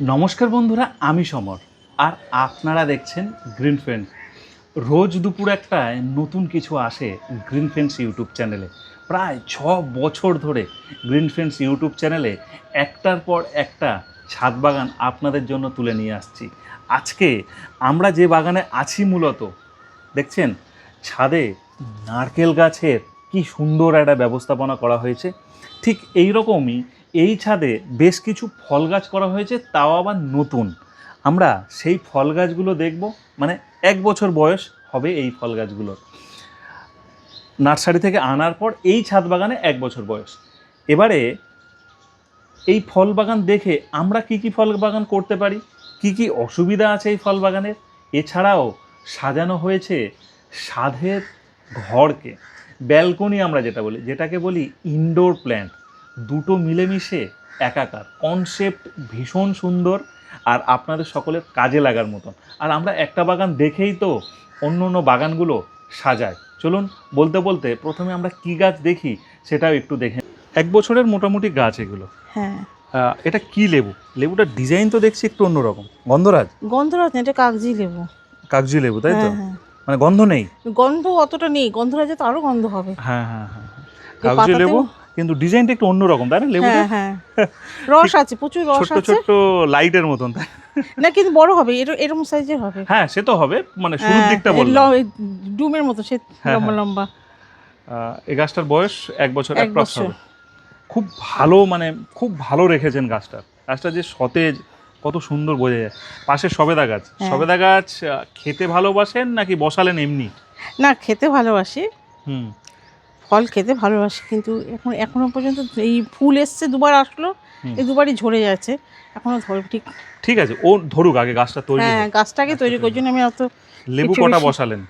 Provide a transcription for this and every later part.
নমস্কার বন্ধুরা, আমি সমর। আর আপনারা দেখছেন গ্রিন ফ্রেন্ড রোজ দুপুর একটায় নতুন কিছু আসে গ্রিন ফ্রেন্ডস ইউটিউব চ্যানেলে প্রায় ছ বছর ধরে গ্রিন ফ্রেন্ডস ইউটিউব চ্যানেলে একটার পর একটা ছাদ বাগান আপনাদের জন্য তুলে নিয়ে আসছি। আজকে আমরা যে বাগানে আছি মূলত, দেখছেন? ছাদে নারকেল গাছের কি সুন্দর একটা ব্যবস্থাপনা করা হয়েছে। ঠিক এই রকমই এই ছাদে বেশ কিছু ফল গাছ করা হয়েছে, তাও আবার নতুন। আমরা সেই ফল গাছগুলো দেখব মানে এক বছর বয়স হবে এই ফল গাছগুলোর নার্সারি থেকে আনার পর এই ছাদ বাগানে এক বছর বয়স। এবারে এই ফল বাগান দেখে আমরা কি কি ফল বাগান করতে পারি? কি কি অসুবিধা আছে এই ফল বাগানের? এছাড়াও সাজানো হয়েছে সাধের ঘরকে। ব্যালকনি আমরা যেটা বলি, যেটাকে বলি ইনডোর প্ল্যান্ট দুটো মিলেমিশে একাকার। কনসেপ্ট ভীষণ সুন্দর আর আপনাদের সকলের কাজে লাগার মতন। আর আমরা একটা বাগান দেখেই তো অন্য অন্য বাগানগুলো সাজাই। চলুন বলতে বলতে প্রথমে আমরা কি গাছ দেখি সেটাও একটু দেখে এক বছরের মোটামুটি গাছ এগুলো। হ্যাঁ। এটা কি লেবু? লেবুটার ডিজাইন তো দেখছি একটু অন্যরকম। গন্ধরাজ? গন্ধরাজ না এটা কাগজি লেবু। কাগজি লেবু তাই তো? হ্যাঁ, হ্যাঁ। মানে গন্ধ নেই? গন্ধ অতটা নেই গন্ধরাজে তো আরও গন্ধ হবে। হ্যাঁ হ্যাঁ হ্যাঁ হ্যাঁ। কাগজি লেবু? কিন্তু ডিজাইনটা একটু অন্যরকম তাই না? লেবুটা? হ্যাঁ হ্যাঁ। রস আছে প্রচুর রস আছে। ছোট্ট লাইটের মতন তাই না? কিন্তু বড় হবে এর- এরকম সাইজের হবে। হ্যাঁ সে তো হবে মানে শুরুর হ্যাঁ, দিকটা বললাম। ডুমের মতো সে হ্যাঁ, লম্বা। লম্বা। এই গাছটার বয়স এক বছর এক বছর। খুব ভালো মানে খুব ভালো রেখেছেন গাছটা। গাছটা যে সতেজ কত সুন্দর বোঝা যায়। পাশে সবেদা গাছ। সবেদা গাছ খেতে ভালোবাসেন নাকি বসালেন এমনি? না খেতে ভালোবাসি। হুম। ফল খেতে ভালোবাসি কিন্তু এখন এখনও পর্যন্ত এই ফুল এসছে দুবার আসলো এই দুবারই ঝরে যাচ্ছে এখনও ধরে ঠিক ঠিক আছে ও ধরুক আগে গাছটা তৈরি হ্যাঁ। গাছটাকে তৈরি করার জন্য আমি অত লেবু কটা বসালেন?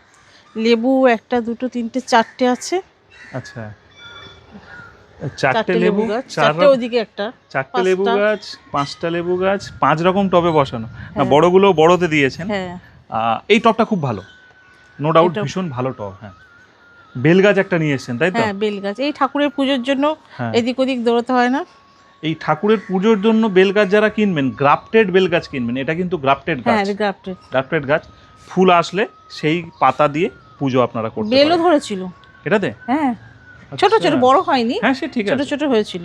লেবু একটা দুটো তিনটে চারটে আছে। আচ্ছা। চারটে লেবু গাছ চারটে ওদিকে একটা চারটে লেবু গাছ পাঁচটা লেবু গাছ পাঁচ রকম টবে বসানো। না হ্যাঁ। বড়গুলো বড়তে দিয়েছেন। হ্যাঁ। এই টবটা খুব ভালো। নো ডাউট ভীষণ ভালো টব হ্যাঁ। বেল গাছ একটা নিয়ে এসেছেন তাই তো? হ্যাঁ বেল গাছ এই ঠাকুরের পুজোর জন্য হ্যাঁ। এদিক ওদিক দৌড়াতে হয় না? এই ঠাকুরের পুজোর জন্য বেল গাছ যারা কিনবেন গ্রাফটেড বেল গাছ কিনবেন এটা কিন্তু গ্রাফটেড হ্যাঁ গাছ। গ্রাফটেড। গ্রাফটেড গাছ ফুল আসলে সেই পাতা দিয়ে পুজো আপনারা করতে বেলও ধরেছিল। এটাতে? হ্যাঁ ছোট ছোট আচ্ছা। বড় হয়নি। হ্যাঁ সে ঠিক আছে। ছোট ছোট হয়েছিল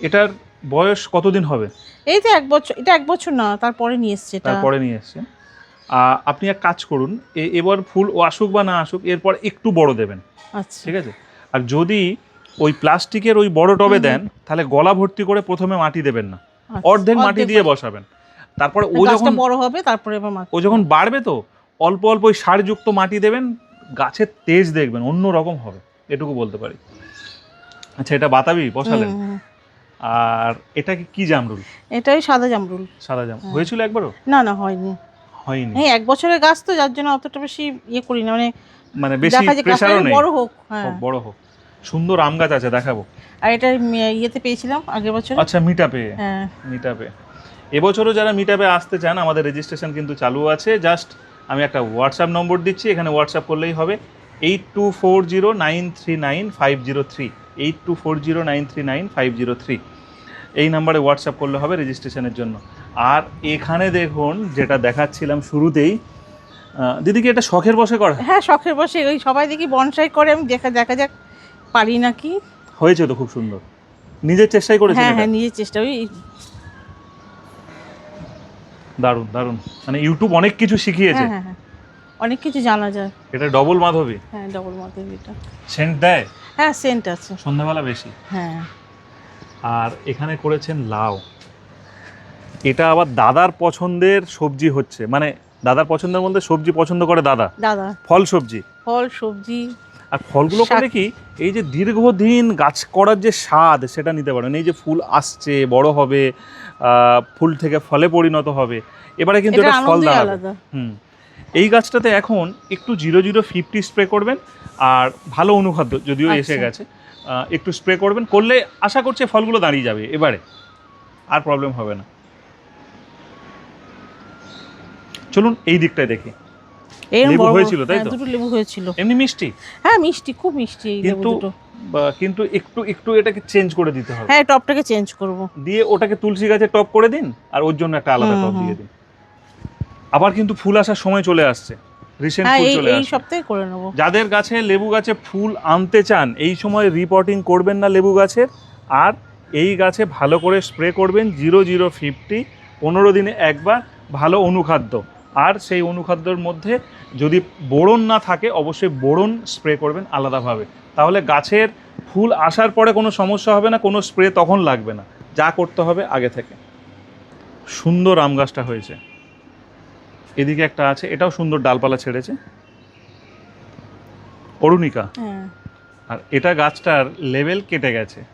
এটার বয়স কতদিন হবে? এই তো এক বছর এটা এক বছর না তারপরে নিয়ে এসছে তারপরে নিয়ে এসছেন। আহ, আপনি এক কাজ করুন এবার ফুল ও আসুক বা না আসুক এরপর একটু বড় দেবেন। আচ্ছা। ঠিক আছে? আর যদি ওই প্লাস্টিকের ওই বড় টবে দেন তাহলে গলা ভর্তি করে প্রথমে মাটি দেবেন না। আচ্ছা। অর্ধেক মাটি দিয়ে বসাবেন। তারপরে ও যখন বড় হবে তারপরে ও যখন বাড়বে তো অল্প অল্প ওই সারযুক্ত মাটি দেবেন গাছের তেজ দেখবেন অন্য রকম হবে। এটুকু বলতে পারি। আচ্ছা এটা বাতাবি বসালেন। আর এটা কি কি জামরুল? এটাই সাদা জামরুল। সাদা জাম হ্যাঁ। হয়েছিল একবারও? না না হয়নি। হয়নি। হ্যাঁ এক বছরের গাছ তো যার জন্য অতটা বেশি ইয়ে করি না মানে মানে বেশি যেন নেই। বড় হোক হ্যাঁ। বড় হোক। সুন্দর আম গাছ আছে দেখাবো। আর এটা ইয়েতে পেয়েছিলাম আগের বছর। আচ্ছা মিটাপে হ্যাঁ। মিটাপে এবছরও যারা মিটাপে আসতে চান আমাদের রেজিস্ট্রেশন কিন্তু চালু আছে। জাস্ট আমি একটা হোয়াটসঅ্যাপ নম্বর দিচ্ছি এখানে হোয়াটসঅ্যাপ করলেই হবে। Eight two four zero nine three nine five zero three eight two four zero nine three nine five zero three এই নাম্বারে হোয়াটসঅ্যাপ করলে হবে রেজিস্ট্রেশনের জন্য। আর এখানে দেখুন যেটা দেখাচ্ছিলাম শুরুতেই আহ, দিদি কি এটা শখের বসে করা? হ্যাঁ শখের বসে। ওই সবাই দেখি বনসাই করে আমি দেখা দেখা যাক পারি নাকি? হয়েছে তো খুব সুন্দর। নিজের চেষ্টাই করেছেন হ্যাঁ হ্যাঁ নিজের চেষ্টা। ওই দারুণ দারুণ। মানে ইউটিউব অনেক কিছু শিখিয়েছে। হ্যাঁ হ্যাঁ হ্যাঁ। অনেক কিছু জানা যায়। এটা ডবল মাধবী? হ্যাঁ ডবল মতের এটা। সেন্ট দেয়? হ্যাঁ সেন্ট আছে। সন্ধ্যাবেলা বেশি। হ্যাঁ। আর এখানে করেছেন লাউ। এটা আবার দাদার পছন্দের সবজি হচ্ছে। মানে দাদার পছন্দের মধ্যে সবজি পছন্দ করে দাদা। দাদা। ফল সবজি। ফল সবজি আর ফলগুলো। করে কি এই যে দীর্ঘদিন গাছ করার যে স্বাদ সেটা নিতে পারেন। এই যে ফুল আসছে বড় হবে ফুল থেকে ফলে পরিণত হবে এবারে কিন্তু এটা ফল দাঁড়াবে। হুম। এই গাছটাতে এখন একটু জিরো জিরো ফিফটি স্প্রে করবেন আর ভালো অনুখাদ্য যদিও এসে আচ্ছা। গেছে। একটু স্প্রে করবেন করলে আশা করছে ফলগুলো দাঁড়িয়ে যাবে এবারে আর প্রবলেম হবে না। চলুন এই দিকটায় দেখি। লেবু বড় বড়- হয়েছিল, তাই হ্যাঁ, তো? দুটো লেবু হয়েছিল। এমনি মিষ্টি? হ্যাঁ মিষ্টি খুব মিষ্টি এই লেবু কিন্তু দুটো। কিন্তু একটু একটু এটাকে চেঞ্জ করে দিতে হবে। হ্যাঁ টপটাকে চেঞ্জ করব। দিয়ে ওটাকে তুলসী গাছে টপ করে দিন আর ওর জন্য একটা আলাদা টপ দিয়ে দিন। আবার কিন্তু ফুল আসার সময় চলে আসছে। রিসেন্ট হ্যাঁ ফুল চলে এই সপ্তাহে করে নেব। যাদের গাছে লেবু গাছে ফুল আনতে চান এই সময় রিপোর্টিং করবেন না লেবু গাছের। আর এই গাছে ভালো করে স্প্রে করবেন জিরো জিরো ফিফটি পনেরো দিনে একবার ভালো অনুখাদ্য। আর সেই অনুখাদ্যর মধ্যে যদি বোরন না থাকে অবশ্যই বোরন স্প্রে করবেন আলাদাভাবে। তাহলে গাছের ফুল আসার পরে কোনো সমস্যা হবে না কোনো স্প্রে তখন লাগবে না। যা করতে হবে আগে থেকে। সুন্দর আম গাছটা হয়েছে। এদিকে একটা আছে এটাও সুন্দর ডালপালা ছেড়েছে। অরুণিকা। হ্যাঁ। আর এটা গাছটার লেভেল কেটে গেছে।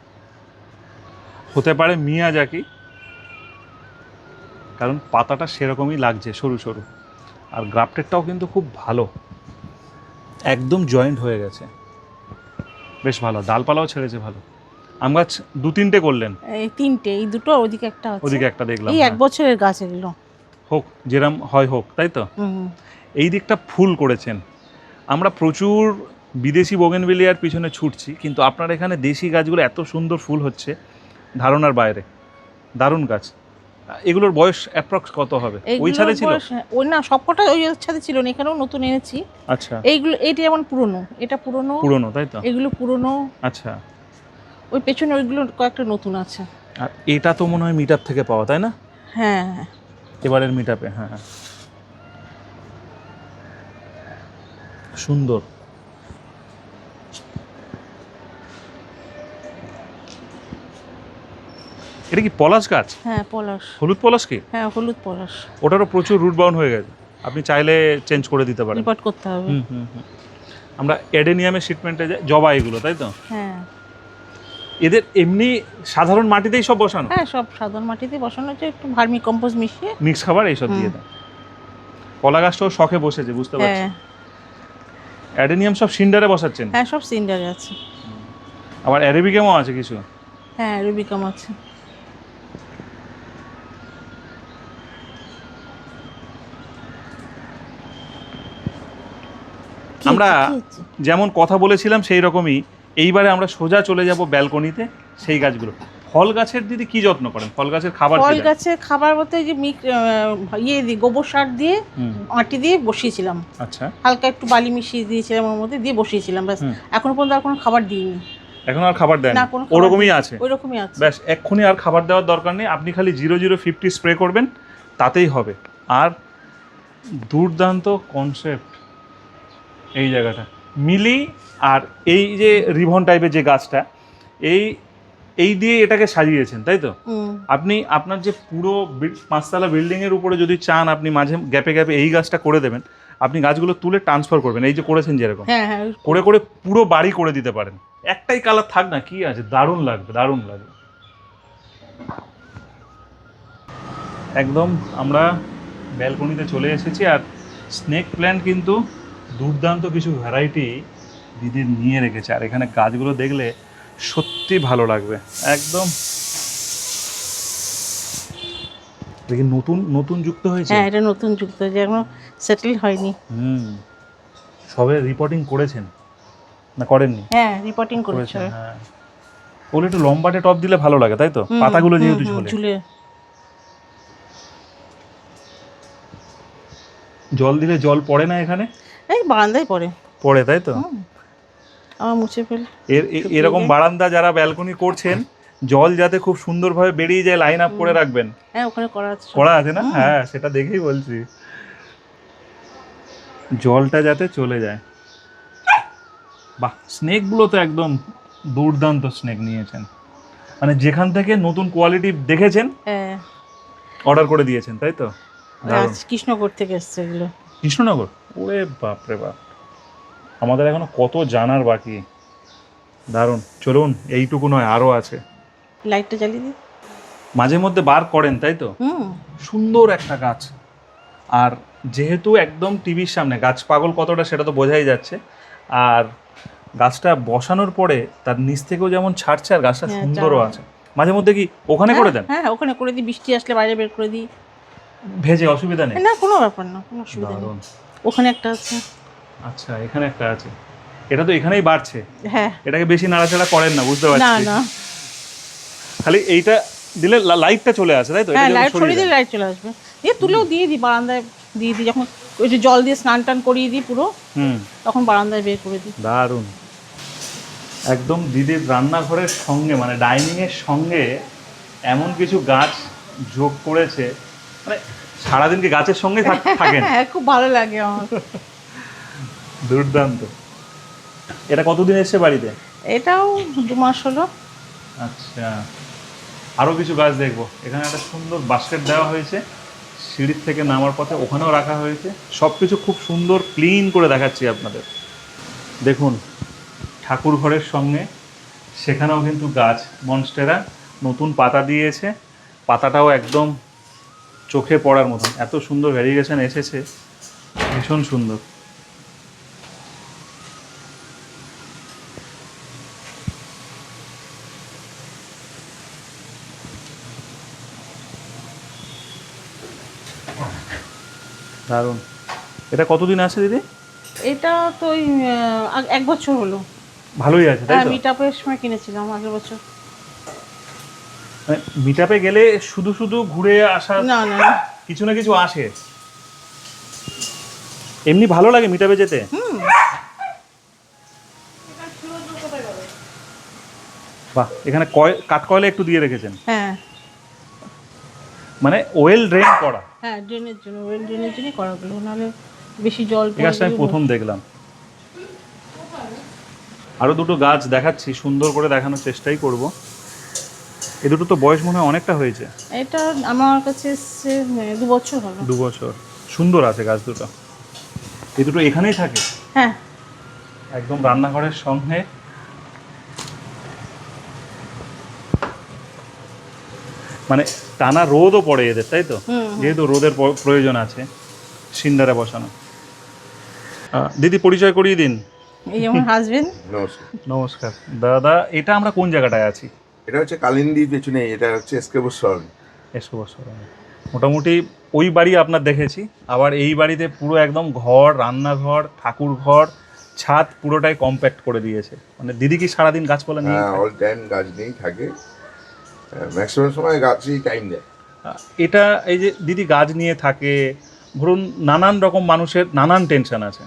হতে পারে মিয়াজাকি কারণ পাতাটা সেরকমই লাগছে সরু সরু। আর গ্রাফটেডটাও কিন্তু খুব ভালো। একদম জয়েন্ট হয়ে গেছে। বেশ ভালো ডালপালাও ছেড়েছে ভালো। আম গাছ দু তিনটে করলেন। এই তিনটে এই দুটো ওদিকে একটা ওদিকে একটা দেখলাম এই এক হ্যাঁ। বছরের গাছ এগুলো। হোক যেরম হয় হোক তাই তো? এই দিকটা ফুল করেছেন। আমরা প্রচুর বিদেশি বোগেনভিলিয়ার পিছনে ছুটছি কিন্তু আপনার এখানে দেশি গাছগুলো এত সুন্দর ফুল হচ্ছে ধারণার বাইরে। দারুণ গাছ। এগুলোর বয়স অ্যাপ্রক্স কত হবে? ওই ছাদে ছিল? ওই না সবকটা ওই ছাদে ছিল না এখানেও নতুন এনেছি। আচ্ছা। এইগুলো এইটা যেমন পুরনো এটা পুরনো। পুরনো তাই তো? এগুলো পুরনো। আচ্ছা। ওই পেছনে ওইগুলো কয়েকটা নতুন আছে। আর এটা তো মনে হয় মিটার থেকে পাওয়া তাই না? হ্যাঁ হ্যাঁ। এবারের মিট হ্যাঁ সুন্দর। এটা কি পলাশ গাছ? হ্যাঁ পলাশ। হলুদ পলাশ কি? হ্যাঁ হলুদ পলাশ। ওটারও প্রচুর রুট বাউন্ড হয়ে গেছে। আপনি চাইলে চেঞ্জ করে দিতে পারেন। রিপোর্ট করতে হবে। হুম হুম হুম। আমরা এডেনিয়ামের ট্রিটমেন্টে যাই জবা এগুলো তাই তো? হ্যাঁ। এদের এমনি সাধারণ মাটিতেই সব বসানো? হ্যাঁ সব সাধারণ মাটিতেই বসানো হচ্ছে একটু ভার্মি কম্পোস্ট মিশিয়ে। মিক্স খাবার এইসব দিয়ে দেয়। কলা গাছটাও শখে বসেছে বুঝতে পারছি। হ্যাঁ। অ্যাডেনিয়াম সব সিন্ডারে বসাচ্ছেন? হ্যাঁ সব সিন্ডারে আছে। আবার অ্যারেবিকামও আছে কিছু? হ্যাঁ রুবিকাম আছে। আমরা? যেমন কথা বলেছিলাম সেই রকমই এইবারে আমরা সোজা চলে যাব ব্যালকনিতে সেই গাছগুলো। ফল গাছের দিদি কি যত্ন করেন? ফল গাছের খাবার ফল গাছের খাবার বলতে যে ইয়ে দিয়ে গোবর সার দিয়ে মাটি দিয়ে বসিয়েছিলাম। আচ্ছা। হালকা একটু বালি মিশিয়ে দিয়েছিলাম ওর মধ্যে দিয়ে বসিয়েছিলাম ব্যাস। এখনও পর্যন্ত আর কোনো খাবার দিইনি। এখন আর খাবার দেন ওরকমই আছে? ওই রকমই আছে। ব্যাস এক্ষুনি আর খাবার দেওয়ার দরকার নেই। আপনি খালি জিরো জিরো ফিফটি স্প্রে করবেন তাতেই হবে। আর দুর্দান্ত কনসেপ্ট এই জায়গাটা। মিলি আর এই যে রিভন টাইপের যে গাছটা এই এই দিয়ে এটাকে সাজিয়েছেন তাই তো? আপনি আপনার যে পুরো পাঁচতলা বিল্ডিংয়ের উপরে যদি চান আপনি মাঝে গ্যাপে গ্যাপে এই গাছটা করে দেবেন আপনি গাছগুলো তুলে ট্রান্সফার করবেন এই যে করেছেন যেরকম। হ্যাঁ হ্যাঁ। করে করে পুরো বাড়ি করে দিতে পারেন। একটাই কালার থাক না কি আছে? দারুণ লাগবে দারুণ লাগবে। একদম আমরা ব্যালকনিতে চলে এসেছি আর স্নেক প্ল্যান্ট কিন্তু দুর্দান্ত কিছু ভ্যারাইটি দিদি নিয়ে রেখেছে। আর এখানে গাছগুলো দেখলে সত্যি ভালো লাগবে। একদম। দেখি নতুন নতুন যুক্ত হয়েছে? হ্যাঁ এটা নতুন যুক্ত যে এখনও সেটেল হয়নি। হুম। সবে রিপোর্টিং করেছেন? না করেননি? হ্যাঁ রিপোর্টিং করেছে করেছেন হ্যাঁ। ওগুলো একটু লম্বাটে টপ দিলে ভালো লাগে তাই তো? পাতাগুলো যেহেতু ঝুলে। জল দিলে জল পড়ে না এখানে? বারান্দায় পড়ে। পড়ে তাই তো? আমার মুছে ফেল। এর এরকম বারান্দা যারা ব্যালকনি করছেন জল যাতে খুব সুন্দরভাবে বেরিয়ে যায় লাইন আপ করে রাখবেন। হ্যাঁ ওখানে করা আছে করা আছে না? হ্যাঁ সেটা দেখেই বলছি। জলটা যাতে চলে যায়। বাহ স্নেকগুলো তো একদম দুর্দান্ত স্নেক নিয়েছেন। মানে যেখান থেকে নতুন কোয়ালিটি দেখেছেন হ্যাঁ। অর্ডার করে দিয়েছেন তাই তো। আজ কৃষ্ণগড় থেকে এসছে এগুলো। কৃষ্ণনগর? ওরে বাপরে বাপ। আমাদের এখনও কত জানার বাকি। দারুণ। চলুন এইটুকু নয় আরও আছে। লাইটটা জ্বালিয়ে দিই। মাঝে মধ্যে বার করেন তাই তো? সুন্দর একটা গাছ। আর যেহেতু একদম টিভির সামনে গাছ পাগল কতটা সেটা তো বোঝাই যাচ্ছে। আর গাছটা বসানোর পরে তার নিচ থেকেও যেমন ছাড়ছে আর গাছটা হ্যাঁ, সুন্দরও আছে। মাঝে মধ্যে কি ওখানে করে দেন? হ্যাঁ হ্যাঁ, ওখানে করে দিই বৃষ্টি আসলে বাইরে বের করে দিই। ভেজে অসুবিধা নেই? না কোনো ব্যাপার না কোনো অসুবিধা নেই। ওখানে একটা আছে। আচ্ছা এখানে একটা আছে। এটা তো এখানেই বাড়ছে। হ্যাঁ। এটাকে বেশি নাড়াচাড়া করেন না বুঝতে না পারছি। না। খালি এইটা দিলে লাইটটা চলে আসে তাই তো? হ্যাঁ লাইট সরিয়ে ছড়িয়ে দিলে লাইট চলে আসবে। দিয়ে তুলেও দিয়ে দিই বারান্দায় দিয়ে দিই। যখন ওই যে জল দিয়ে স্নান টান করিয়ে দিই পুরো হুম। তখন বারান্দায় বের করে দিই। দারুণ। একদম দিদির রান্নাঘরের সঙ্গে মানে ডাইনিং এর সঙ্গে এমন কিছু গাছ যোগ করেছে। মানে সারাদিন কি গাছের সঙ্গে থাক- থাকেন। হ্যাঁ খুব ভালো লাগে আমার। দুর্দান্ত। এটা কতদিন এসছে বাড়িতে? এটাও দু মাস হলো। আচ্ছা। আরও কিছু গাছ দেখব। এখানে একটা সুন্দর বাস্কেট দেওয়া হয়েছে। সিঁড়ির থেকে নামার পথে ওখানেও রাখা হয়েছে। সব কিছু খুব সুন্দর ক্লিন করে দেখাচ্ছি আপনাদের। দেখুন ঠাকুর ঘরের সঙ্গে সেখানেও কিন্তু গাছ মনস্টেরা নতুন পাতা দিয়েছে। পাতাটাও একদম চোখে পড়ার মতন। এত সুন্দর ভ্যারিগেশন এসেছে ভীষণ সুন্দর। দারুণ। এটা কতদিন আছে দিদি? এটা তো এক বছর হলো। ভালোই আছে তাই হ্যাঁ তো মিট আপের সময় কিনেছিলাম আগের বছর। মিট আপে গেলে শুধু শুধু ঘুরে আসা না না কিছু না কিছু আসে। এমনি ভালো লাগে মিট যেতে? বাহ এখানে কয় কাঠ কয়লা একটু দিয়ে রেখেছেন। হ্যাঁ। মানে ওয়েল ড্রেন করা। হ্যাঁ ড্রেনের জন্য ওয়েল ড্রেনের জন্যই করা গেলো নাহলে বেশি জল গাছটা আমি প্রথম দেখলাম। আরও দুটো গাছ দেখাচ্ছি সুন্দর করে দেখানোর চেষ্টাই করব। এ দুটো তো বয়স মনে হয় অনেকটা হয়েছে। এটা আমার কাছে এসছে দু বছর হলো। দু বছর। সুন্দর আছে গাছ দুটো। এই দুটো এখানেই থাকে? হ্যাঁ। একদম রান্নাঘরের সঙ্গে। মানে টানা রোদও পড়ে এদের তাই তো। যেহেতু রোদের প্রয়োজন আছে সিন্ডারে বসানো। দিদি পরিচয় করিয়ে দিন। এই আমার হাজবেন্ড নমস্কার। নমস্কার। দাদা এটা আমরা কোন জায়গাটায় আছি? এটা হচ্ছে কালিন্দির পেছনে এটা হচ্ছে এসকেবর এসো বছর মোটামুটি ওই বাড়ি আপনার দেখেছি আবার এই বাড়িতে পুরো একদম ঘর রান্নাঘর ঠাকুর ঘর ছাদ পুরোটাই কম্প্যাক্ট করে দিয়েছে। মানে দিদি কি সারাদিন গাছপালা নিয়ে হ্যাঁ অল টাইম গাছ নিয়েই থাকে। ম্যাক্সিমাম সময় গাছই টাইম দেয়। এটা এই যে দিদি গাছ নিয়ে থাকে ধরুন নানান রকম মানুষের নানান টেনশন আছে।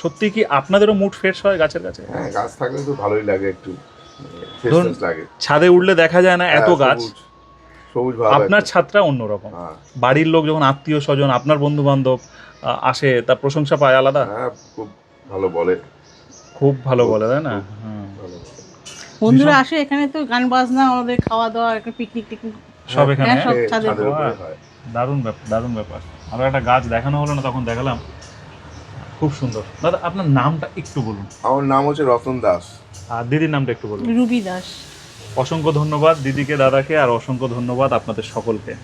সত্যি কি আপনাদেরও মুড ফ্রেশ হয় গাছের কাছে? হ্যাঁ গাছ থাকলে তো ভালোই লাগে একটু। ধরুন, ছাদে উঠলে দেখা যায় না এত হ্যাঁ, গাছ। সবুজ ভাব আপনার। ছাদটা অন্যরকম। হ্যাঁ। বাড়ির লোক যখন আত্মীয় স্বজন আপনার বন্ধু বান্ধব আসে তার প্রশংসা পায় আলাদা? হ্যাঁ খুব ভালো বলে। খুব ভালো বলে তাই না? বন্ধুরা আসে এখানে তো গান বাজনা আমাদের খাওয়া দাওয়া একটা পিকনিক টিকনিক। সব এখানে। দারুণ ব্যাপার দারুণ ব্যাপার। আরও একটা গাছ দেখানো হলো না তখন দেখালাম। খুব সুন্দর। দাদা আপনার নামটা একটু বলুন। আমার নাম হচ্ছে রতন দাস। আর দিদির নামটা একটু বলুন। রুবি দাস। অসংখ্য ধন্যবাদ দিদিকে দাদাকে আর অসংখ্য ধন্যবাদ আপনাদের সকলকে।